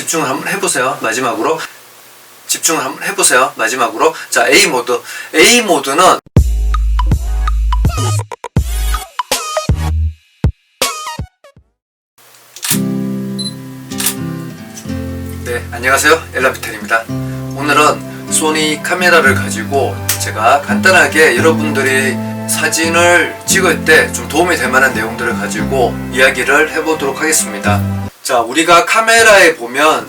집중을 한번 해보세요. 마지막으로 집중을 한번 해보세요. 마지막으로 자 A 모드 A 모드는 네 안녕하세요 엘라비텔입니다. 오늘은 소니 카메라를 가지고 제가 간단하게 여러분들이 사진을 찍을 때 좀 도움이 될 만한 내용들을 가지고 이야기를 해보도록 하겠습니다. 자, 우리가 카메라에 보면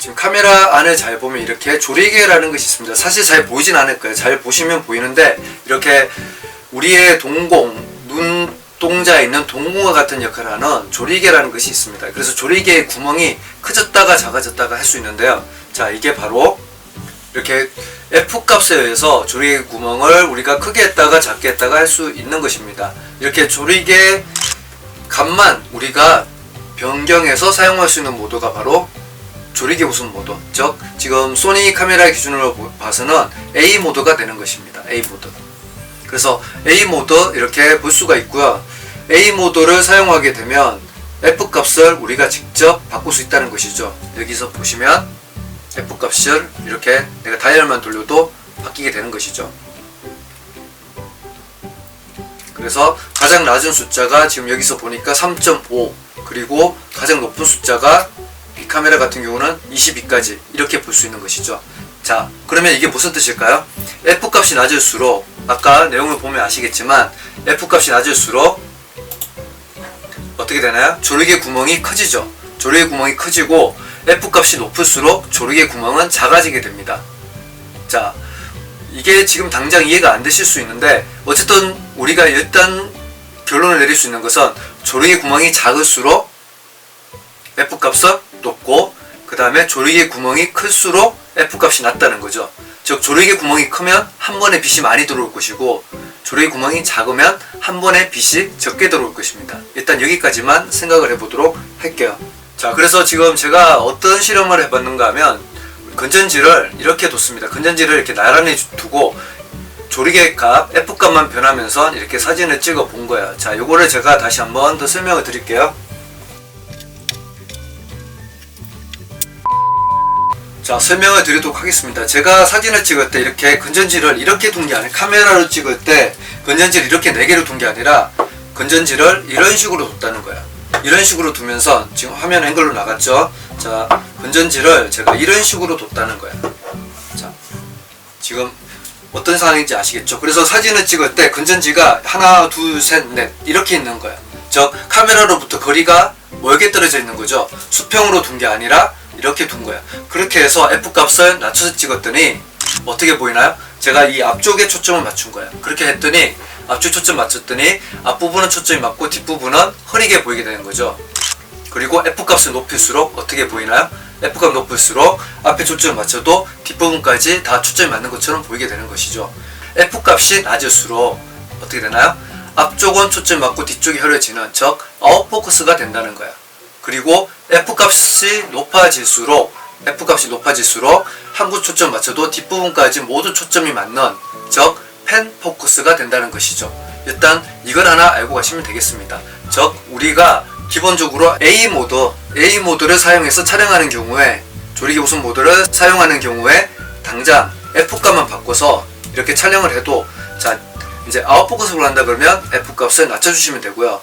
지금 카메라 안을 잘 보면 이렇게 조리개라는 것이 있습니다. 사실 잘 보이진 않을 거예요. 잘 보시면 보이는데 이렇게 우리의 동공, 눈동자에 있는 동공과 같은 역할을 하는 조리개라는 것이 있습니다. 그래서 조리개의 구멍이 커졌다가 작아졌다가 할 수 있는데요. 자, 이게 바로 이렇게 F 값에 의해서 조리개 구멍을 우리가 크게 했다가 작게 했다가 할 수 있는 것입니다. 이렇게 조리개 값만 우리가 변경해서 사용할 수 있는 모드가 바로 조리개 우선 모드. 즉 지금 소니 카메라 기준으로 보- 봐서는 A 모드가 되는 것입니다. A 모드. 그래서 A 모드 이렇게 볼 수가 있고요. A 모드를 사용하게 되면 F 값을 우리가 직접 바꿀 수 있다는 것이죠. 여기서 보시면 F 값을 이렇게 내가 다이얼만 돌려도 바뀌게 되는 것이죠. 그래서 가장 낮은 숫자가 지금 여기서 보니까 3.5 그리고 가장 높은 숫자가 이 카메라 같은 경우는 22까지 이렇게 볼 수 있는 것이죠. 자, 그러면 이게 무슨 뜻일까요? F 값이 낮을수록 아까 내용을 보면 아시겠지만 F 값이 낮을수록 어떻게 되나요? 조리개 구멍이 커지죠. 조리개 구멍이 커지고 F 값이 높을수록 조리개 구멍은 작아지게 됩니다. 자, 이게 지금 당장 이해가 안 되실 수 있는데 어쨌든 우리가 일단 결론을 내릴 수 있는 것은 조리개 구멍이 작을수록 F 값은 높고 그 다음에 조리개 구멍이 클수록 F 값이 낮다는 거죠. 즉 조리개 구멍이 크면 한 번에 빛이 많이 들어올 것이고 조리개 구멍이 작으면 한 번에 빛이 적게 들어올 것입니다. 일단 여기까지만 생각을 해보도록 할게요. 자, 그래서 지금 제가 어떤 실험을 해봤는가 하면 건전지를 이렇게 뒀습니다. 건전지를 이렇게 나란히 두고 조리개 값, F 값만 변하면서 이렇게 사진을 찍어 본 거예요. 자, 요거를 제가 다시 한번 더 설명을 드릴게요. 자, 설명을 드리도록 하겠습니다. 제가 사진을 찍을 때 이렇게 건전지를 이렇게 둔 게 아니라 카메라로 찍을 때 건전지를 이렇게 4개로 둔 게 아니라 건전지를 이런 식으로 뒀다는 거야. 이런 식으로 두면서 지금 화면 앵글로 나갔죠? 자, 건전지를 제가 이런 식으로 뒀다는 거야. 자, 지금 어떤 상황인지 아시겠죠? 그래서 사진을 찍을 때 건전지가 하나, 둘, 셋, 넷 이렇게 있는 거야. 즉 카메라로부터 거리가 멀게 떨어져 있는 거죠. 수평으로 둔 게 아니라 이렇게 둔 거야. 그렇게 해서 F 값을 낮춰서 찍었더니 어떻게 보이나요? 제가 이 앞쪽에 초점을 맞춘 거야. 그렇게 했더니 앞쪽 초점 맞췄더니 앞부분은 초점이 맞고 뒷부분은 흐리게 보이게 되는 거죠. 그리고 F 값을 높일수록 어떻게 보이나요? F 값 높을수록 앞에 초점을 맞춰도 뒷부분까지 다 초점이 맞는 것처럼 보이게 되는 것이죠. F 값이 낮을수록 어떻게 되나요? 앞쪽은 초점이 맞고 뒤쪽이 흐려지는 즉 아웃포커스가 된다는 거야. 그리고 F 값이 높아질수록 F 값이 높아질수록 한곳 초점 맞춰도 뒷부분까지 모두 초점이 맞는 즉 펜 포커스가 된다는 것이죠. 일단 이걸 하나 알고 가시면 되겠습니다. 즉 우리가 기본적으로 A 모드, A 모드를 사용해서 촬영하는 경우에 조리개 우선 모드를 사용하는 경우에 당장 F 값만 바꿔서 이렇게 촬영을 해도 자 이제 아웃포커스를 원한다 그러면 F 값을 낮춰주시면 되고요.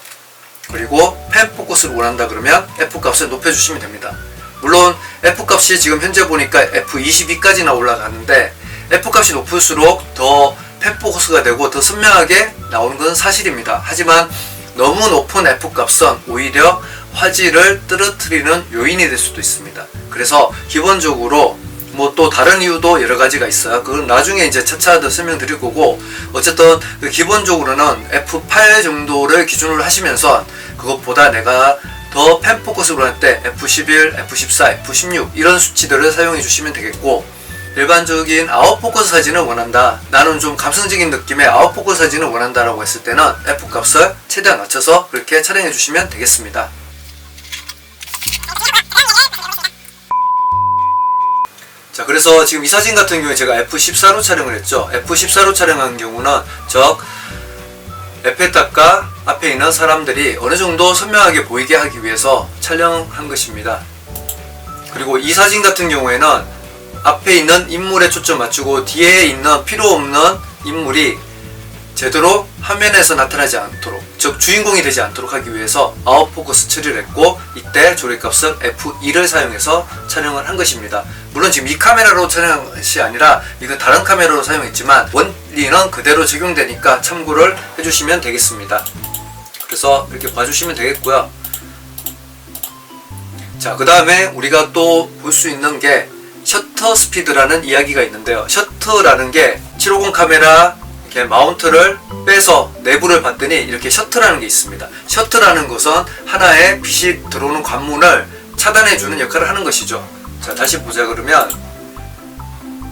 그리고 펜 포커스를 원한다 그러면 F 값을 높여주시면 됩니다. 물론 F 값이 지금 현재 보니까 F22까지나 올라가는데 F 값이 높을수록 더 펜 포커스가 되고 더 선명하게 나오는 것은 사실입니다. 하지만 너무 높은 F 값은 오히려 화질을 떨어뜨리는 요인이 될 수도 있습니다. 그래서 기본적으로 뭐 또 다른 이유도 여러 가지가 있어요. 그건 나중에 이제 차차 더 설명드릴 거고 어쨌든 그 기본적으로는 F8 정도를 기준으로 하시면서 그것보다 내가 더 펜 포커스로 할 때 F11, F14, F16 이런 수치들을 사용해 주시면 되겠고 일반적인 아웃포커스 사진을 원한다. 나는 좀 감성적인 느낌의 아웃포커스 사진을 원한다라고 했을 때는 F 값을 최대한 낮춰서 그렇게 촬영해 주시면 되겠습니다. 그래서 지금 이 사진 같은 경우에 제가 F14로 촬영을 했죠. F14로 촬영한 경우는 즉 에펠탑과 앞에 있는 사람들이 어느 정도 선명하게 보이게 하기 위해서 촬영한 것입니다. 그리고 이 사진 같은 경우에는 앞에 있는 인물에 초점 맞추고 뒤에 있는 필요 없는 인물이 제대로 화면에서 나타나지 않도록 즉 주인공이 되지 않도록 하기 위해서 아웃포커스 처리를 했고 이때 조리값은 F2를 사용해서 촬영을 한 것입니다. 물론 지금 이 카메라로 촬영한 것이 아니라 이건 다른 카메라로 사용했지만 원리는 그대로 적용되니까 참고를 해주시면 되겠습니다. 그래서 이렇게 봐주시면 되겠고요. 자, 그 다음에 우리가 또 볼 수 있는 게 셔터 스피드라는 이야기가 있는데요. 셔터라는 게 750 카메라 이렇게 마운트를 빼서 내부를 봤더니 이렇게 셔터라는 게 있습니다. 셔터라는 것은 하나의 빛이 들어오는 관문을 차단해주는 역할을 하는 것이죠. 자, 다시 보자 그러면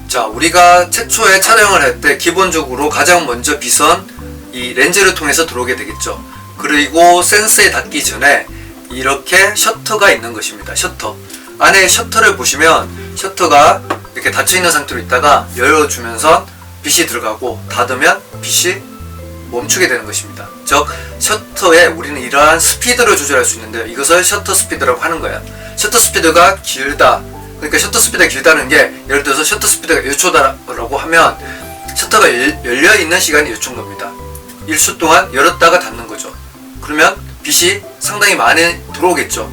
자, 우리가 최초에 촬영을 할 때 기본적으로 가장 먼저 빛은 이 렌즈를 통해서 들어오게 되겠죠. 그리고 센서에 닿기 전에 이렇게 셔터가 있는 것입니다. 셔터. 안에 셔터를 보시면 셔터가 이렇게 닫혀 있는 상태로 있다가 열어주면서 빛이 들어가고 닫으면 빛이 멈추게 되는 것입니다. 즉 셔터에 우리는 이러한 스피드를 조절할 수 있는데요. 이것을 셔터 스피드라고 하는 거예요. 셔터 스피드가 길다. 그러니까 셔터 스피드가 길다는 게 예를 들어서 셔터 스피드가 1초다라고 하면 셔터가 열- 열려 있는 시간이 1초인 겁니다. 1초 동안 열었다가 닫는 거죠. 그러면 빛이 상당히 많이 들어오겠죠.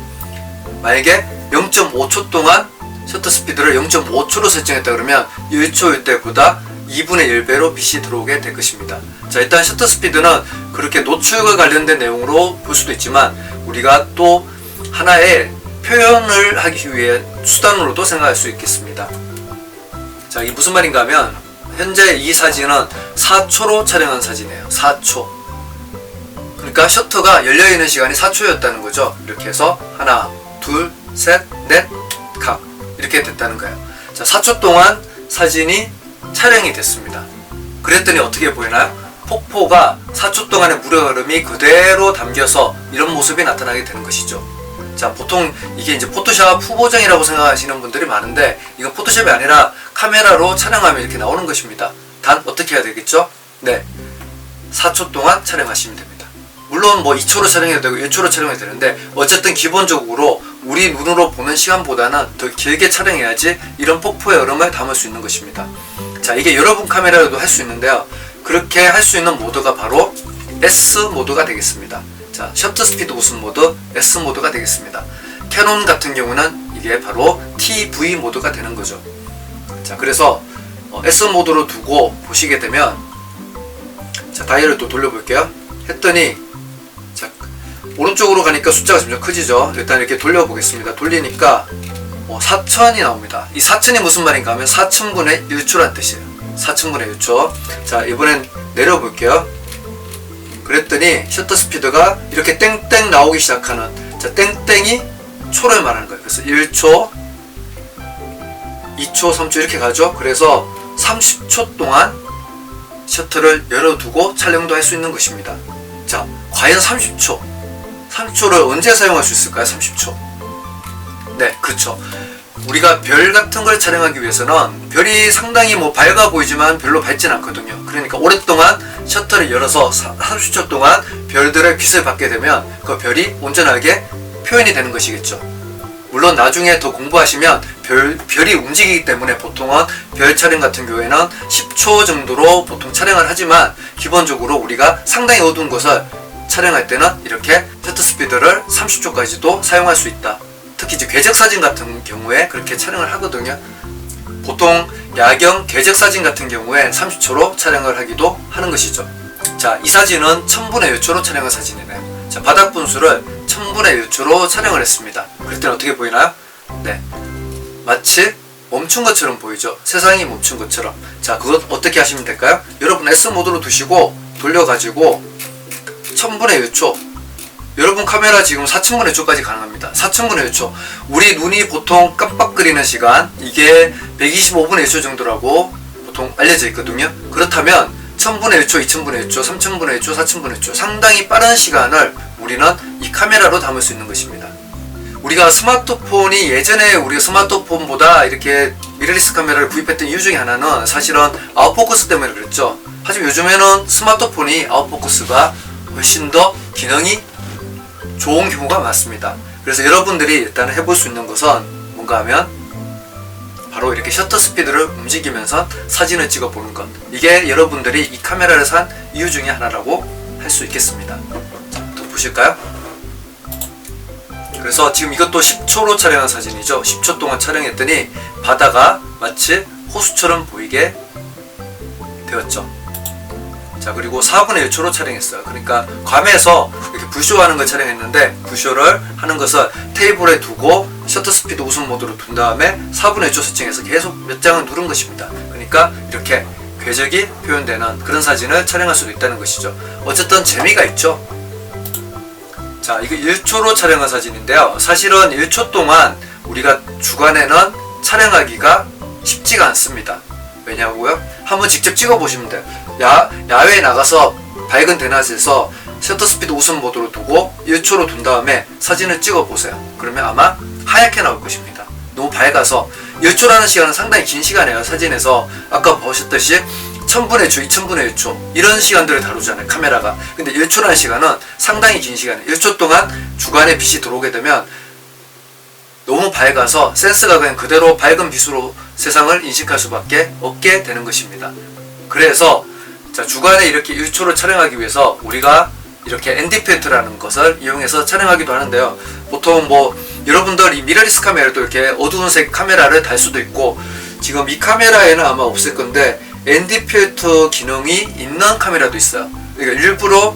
만약에 0.5초 동안 셔터 스피드를 0.5초로 설정했다 그러면 1초일 때보다 2분의 1배로 빛이 들어오게 될 것입니다. 자, 일단 셔터 스피드는 그렇게 노출과 관련된 내용으로 볼 수도 있지만 우리가 또 하나의 표현을 하기 위해 수단으로도 생각할 수 있겠습니다. 자, 이게 무슨 말인가 하면 현재 이 사진은 4초로 촬영한 사진이에요. 4초. 그러니까 셔터가 열려 있는 시간이 4초였다는 거죠. 이렇게 해서 하나, 둘, 셋, 넷, 각 이렇게 됐다는 거예요. 자, 4초 동안 사진이 촬영이 됐습니다. 그랬더니 어떻게 보이나요? 폭포가 4초 동안의 물의 흐름이 그대로 담겨서 이런 모습이 나타나게 되는 것이죠. 자, 보통 이게 이제 포토샵 후보정이라고 생각하시는 분들이 많은데 이건 포토샵이 아니라 카메라로 촬영하면 이렇게 나오는 것입니다. 단 어떻게 해야 되겠죠? 네. 4초 동안 촬영하시면 됩니다. 물론 뭐 2초로 촬영해도 되고 1초로 촬영해도 되는데 어쨌든 기본적으로 우리 눈으로 보는 시간보다는 더 길게 촬영해야지 이런 폭포의 흐름을 담을 수 있는 것입니다. 자, 이게 여러분 카메라로도 할 수 있는데요. 그렇게 할 수 있는 모드가 바로 S 모드가 되겠습니다. 자, 셔터 스피드 우승 모드 S 모드가 되겠습니다. 캐논 같은 경우는 이게 바로 TV 모드가 되는 거죠. 자, 그래서 어, S 모드로 두고 보시게 되면 자, 다이얼을 또 돌려볼게요. 했더니 자, 오른쪽으로 가니까 숫자가 점점 커지죠. 일단 이렇게 돌려보겠습니다. 돌리니까 어, 4천이 나옵니다. 이 4천이 무슨 말인가 하면 4천분의 1초란 뜻이에요. 4천분의 1초. 자, 이번엔 내려볼게요. 그랬더니 셔터 스피드가 이렇게 땡땡 나오기 시작하는 자, 땡땡이 초를 말하는 거예요. 그래서 1초, 2초, 3초 이렇게 가죠. 그래서 30초 동안 셔터를 열어두고 촬영도 할 수 있는 것입니다. 자, 과연 30초. 30초를 언제 사용할 수 있을까요? 30초. 네, 그렇죠. 우리가 별 같은 걸 촬영하기 위해서는 별이 상당히 뭐 밝아 보이지만 별로 밝진 않거든요. 그러니까 오랫동안 셔터를 열어서 사- 30초 동안 별들의 빛을 받게 되면 그 별이 온전하게 표현이 되는 것이겠죠. 물론 나중에 더 공부하시면 별, 별이 움직이기 때문에 보통은 별 촬영 같은 경우에는 10초 정도로 보통 촬영을 하지만 기본적으로 우리가 상당히 어두운 곳을 촬영할 때는 이렇게 셔터 스피드를 30초까지도 사용할 수 있다. 특히 이제 궤적 사진 같은 경우에 그렇게 촬영을 하거든요. 보통 야경 궤적 사진 같은 경우에 30초로 촬영을 하기도 하는 것이죠. 자, 이 사진은 1000분의 1초로 촬영한 사진이네요. 자, 바닥 분수를 1000분의 1초로 촬영을 했습니다. 그럴 때는 어떻게 보이나요? 네. 마치 멈춘 것처럼 보이죠. 세상이 멈춘 것처럼. 자, 그것 어떻게 하시면 될까요? 여러분 S 모드로 두시고 돌려가지고 1000분의 1초. 여러분 카메라 지금 4000분의 1초까지 가능합니다. 4000분의 1초. 우리 눈이 보통 깜빡거리는 시간 이게 125분의 1초 정도라고 보통 알려져 있거든요. 그렇다면 1000분의 1초, 2000분의 1초, 3000분의 1초, 4000분의 1초 상당히 빠른 시간을 우리는 이 카메라로 담을 수 있는 것입니다. 우리가 스마트폰이 예전에 우리가 스마트폰보다 이렇게 미러리스 카메라를 구입했던 이유 중에 하나는 사실은 아웃포커스 때문에 그랬죠. 하지만 요즘에는 스마트폰이 아웃포커스가 훨씬 더 기능이 좋은 경우가 많습니다. 그래서 여러분들이 일단 해볼 수 있는 것은 뭔가 하면 바로 이렇게 셔터 스피드를 움직이면서 사진을 찍어 보는 것. 이게 여러분들이 이 카메라를 산 이유 중에 하나라고 할 수 있겠습니다. 자, 또 보실까요? 그래서 지금 이것도 10초로 촬영한 사진이죠. 10초 동안 촬영했더니 바다가 마치 호수처럼 보이게 되었죠. 자 그리고 4분의 1초로 촬영했어요. 그러니까 괌에서 이렇게 불쇼하는 걸 촬영했는데 불쇼를 하는 것을 테이블에 두고 셔터 스피드 우선 모드로 둔 다음에 4분의 1초 설정해서 계속 몇 장을 누른 것입니다. 그러니까 이렇게 궤적이 표현되는 그런 사진을 촬영할 수도 있다는 것이죠. 어쨌든 재미가 있죠. 자, 이거 1초로 촬영한 사진인데요. 사실은 1초 동안 우리가 주간에는 촬영하기가 쉽지가 않습니다. 왜냐고요? 한번 직접 찍어 보시면 돼요. 야, 야외에 나가서 밝은 대낮에서 셔터 스피드 우선 모드로 두고 1초로 둔 다음에 사진을 찍어 보세요. 그러면 아마 하얗게 나올 것입니다. 너무 밝아서 1초라는 시간은 상당히 긴 시간이에요. 사진에서 아까 보셨듯이 1000분의 1초, 2000분의 1초 이런 시간들을 다루잖아요. 카메라가. 근데 1초라는 시간은 상당히 긴 시간이에요. 1초 동안 주간에 빛이 들어오게 되면 너무 밝아서 센스가 그냥 그대로 밝은 빛으로 세상을 인식할 수밖에 없게 되는 것입니다. 그래서 자, 주간에 이렇게 1초를 촬영하기 위해서 우리가 이렇게 엔디페트라는 것을 이용해서 촬영하기도 하는데요. 보통 뭐 여러분들 이 미러리스 카메라도 이렇게 어두운 색 카메라를 달 수도 있고 지금 이 카메라에는 아마 없을 건데 ND 필터 기능이 있는 카메라도 있어요. 그러니까 일부러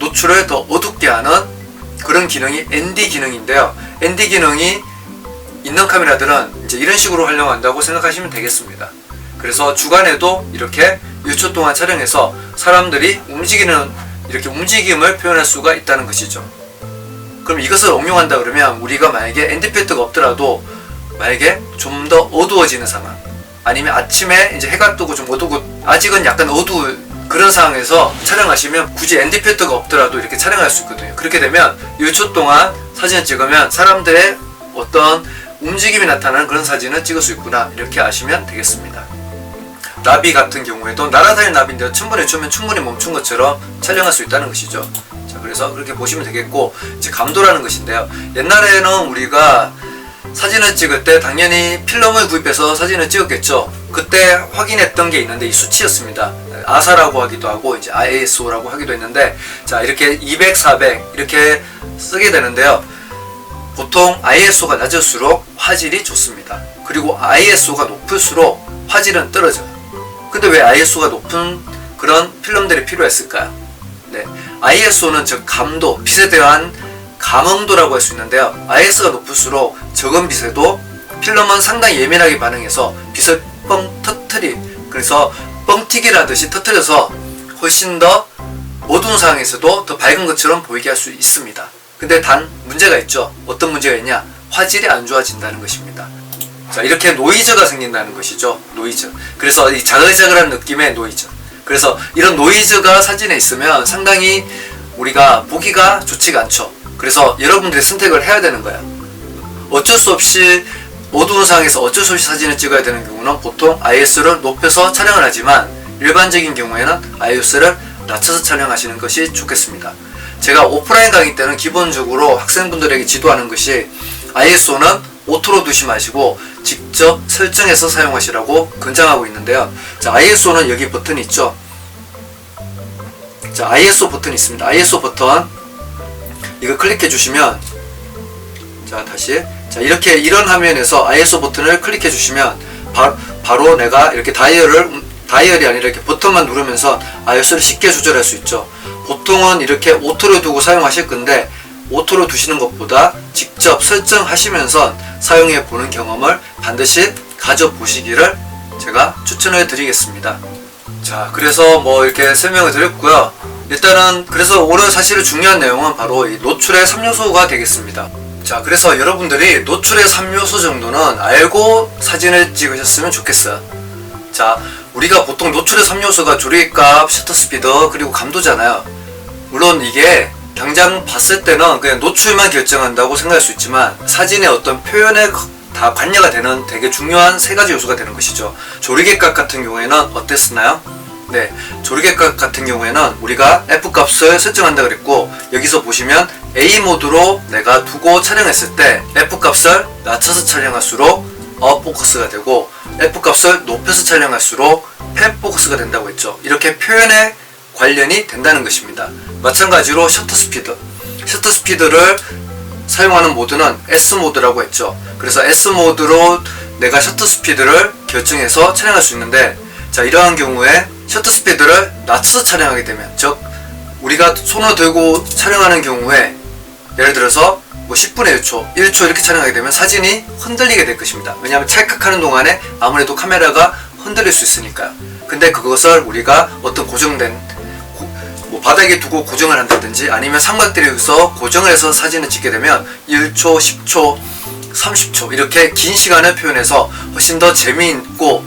노출을 더 어둡게 하는 그런 기능이 ND 기능인데요. ND 기능이 있는 카메라들은 이제 이런 식으로 활용한다고 생각하시면 되겠습니다. 그래서 주간에도 이렇게 1초 동안 촬영해서 사람들이 움직이는 이렇게 움직임을 표현할 수가 있다는 것이죠. 그럼 이것을 응용한다 그러면 우리가 만약에 엔드필터가 없더라도 만약에 좀 더 어두워지는 상황 아니면 아침에 이제 해가 뜨고 좀 어두고 아직은 약간 어두운 그런 상황에서 촬영하시면 굳이 엔드필터가 없더라도 이렇게 촬영할 수 있거든요. 그렇게 되면 1초 동안 사진을 찍으면 사람들의 어떤 움직임이 나타나는 그런 사진을 찍을 수 있구나 이렇게 아시면 되겠습니다. 나비 같은 경우에도 날아다니는 나비인데 충분히 추면 충분히 멈춘 것처럼 촬영할 수 있다는 것이죠. 자, 그래서 그렇게 보시면 되겠고 이제 감도라는 것인데요. 옛날에는 우리가 사진을 찍을 때 당연히 필름을 구입해서 사진을 찍었겠죠. 그때 확인했던 게 있는데 이 수치였습니다. 아사라고 하기도 하고 이제 ISO라고 하기도 했는데 자 이렇게 200, 400 이렇게 쓰게 되는데요. 보통 ISO가 낮을수록 화질이 좋습니다. 그리고 ISO가 높을수록 화질은 떨어져요. 근데 왜 ISO가 높은 그런 필름들이 필요했을까요? 네, ISO는 즉 감도, 빛에 대한 감응도라고 할 수 있는데요. IS가 높을수록 적은 빛에도 필름은 상당히 예민하게 반응해서 빛을 뻥 터트리 그래서 뻥튀기라듯이 터트려서 훨씬 더 어두운 상황에서도 더 밝은 것처럼 보이게 할 수 있습니다. 근데 단 문제가 있죠. 어떤 문제가 있냐? 화질이 안 좋아진다는 것입니다. 자, 이렇게 노이즈가 생긴다는 것이죠. 노이즈. 그래서 이 자글자글한 느낌의 노이즈. 그래서 이런 노이즈가 사진에 있으면 상당히 우리가 보기가 좋지가 않죠. 그래서 여러분들이 선택을 해야 되는 거야. 어쩔 수 없이 어두운 상황에서 어쩔 수 없이 사진을 찍어야 되는 경우는 보통 IS를 높여서 촬영을 하지만 일반적인 경우에는 IS를 낮춰서 촬영하시는 것이 좋겠습니다. 제가 오프라인 강의 때는 기본적으로 학생분들에게 지도하는 것이 ISO는 오토로 두시 마시고 직접 설정해서 사용하시라고 권장하고 있는데요. 자, ISO는 여기 버튼이 있죠. 자, ISO 버튼이 있습니다. ISO 버튼 이거 클릭해 주시면 자 다시 자 이렇게 이런 화면에서 ISO 버튼을 클릭해 주시면 바, 바로 내가 이렇게 다이얼을 음, 다이얼이 아니라 이렇게 버튼만 누르면서 ISO를 쉽게 조절할 수 있죠. 보통은 이렇게 오토로 두고 사용하실 건데 오토로 두시는 것보다 직접 설정하시면서 사용해 보는 경험을 반드시 가져보시기를 제가 추천을 드리겠습니다. 자, 그래서 뭐 이렇게 설명을 드렸고요. 일단은 그래서 오늘 사실 중요한 내용은 바로 이 노출의 3요소가 되겠습니다. 자, 그래서 여러분들이 노출의 3요소 정도는 알고 사진을 찍으셨으면 좋겠어요. 자, 우리가 보통 노출의 3요소가 조리값, 셔터 스피드, 그리고 감도잖아요. 물론 이게 당장 봤을 때는 그냥 노출만 결정한다고 생각할 수 있지만 사진의 어떤 표현에 다 관여가 되는 되게 중요한 세 가지 요소가 되는 것이죠. 조리개값 같은 경우에는 어땠었나요? 네, 조리개값 같은 경우에는 우리가 F 값을 설정한다 그랬고 여기서 보시면 A 모드로 내가 두고 촬영했을 때 F 값을 낮춰서 촬영할수록 업 포커스가 되고 F 값을 높여서 촬영할수록 펜 포커스가 된다고 했죠. 이렇게 표현에 관련이 된다는 것입니다. 마찬가지로 셔터 스피드. 셔터 스피드를 사용하는 모드는 S 모드라고 했죠. 그래서 S 모드로 내가 셔터 스피드를 결정해서 촬영할 수 있는데 자 이러한 경우에 셔터 스피드를 낮춰서 촬영하게 되면 즉 우리가 손을 들고 촬영하는 경우에 예를 들어서 뭐 10분의 1초, 1초 이렇게 촬영하게 되면 사진이 흔들리게 될 것입니다. 왜냐하면 찰칵하는 동안에 아무래도 카메라가 흔들릴 수 있으니까요. 근데 그것을 우리가 어떤 고정된 고- 뭐 바닥에 두고 고정을 한다든지 아니면 삼각대에서 고정을 해서 사진을 찍게 되면 1초, 10초, 30초 이렇게 긴 시간을 표현해서 훨씬 더 재미있고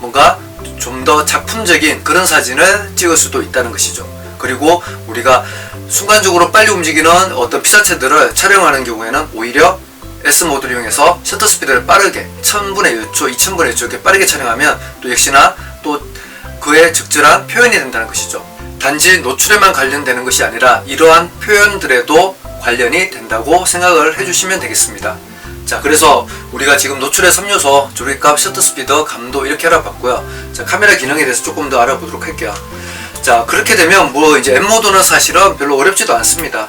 뭔가 좀 더 작품적인 그런 사진을 찍을 수도 있다는 것이죠. 그리고 우리가 순간적으로 빨리 움직이는 어떤 피사체들을 촬영하는 경우에는 오히려 S 모드를 이용해서 셔터 스피드를 빠르게 1000분의 1초, 2000분의 1초 이렇게 빠르게 촬영하면 또 역시나 또 그에 적절한 표현이 된다는 것이죠. 단지 노출에만 관련되는 것이 아니라 이러한 표현들에도 관련이 된다고 생각을 해주시면 되겠습니다. 자, 그래서 우리가 지금 노출의 3요소, 조리값, 셔터 스피드, 감도 이렇게 알아봤고요. 자, 카메라 기능에 대해서 조금 더 알아보도록 할게요. 자, 그렇게 되면 뭐 이제 M 모드는 사실은 별로 어렵지도 않습니다.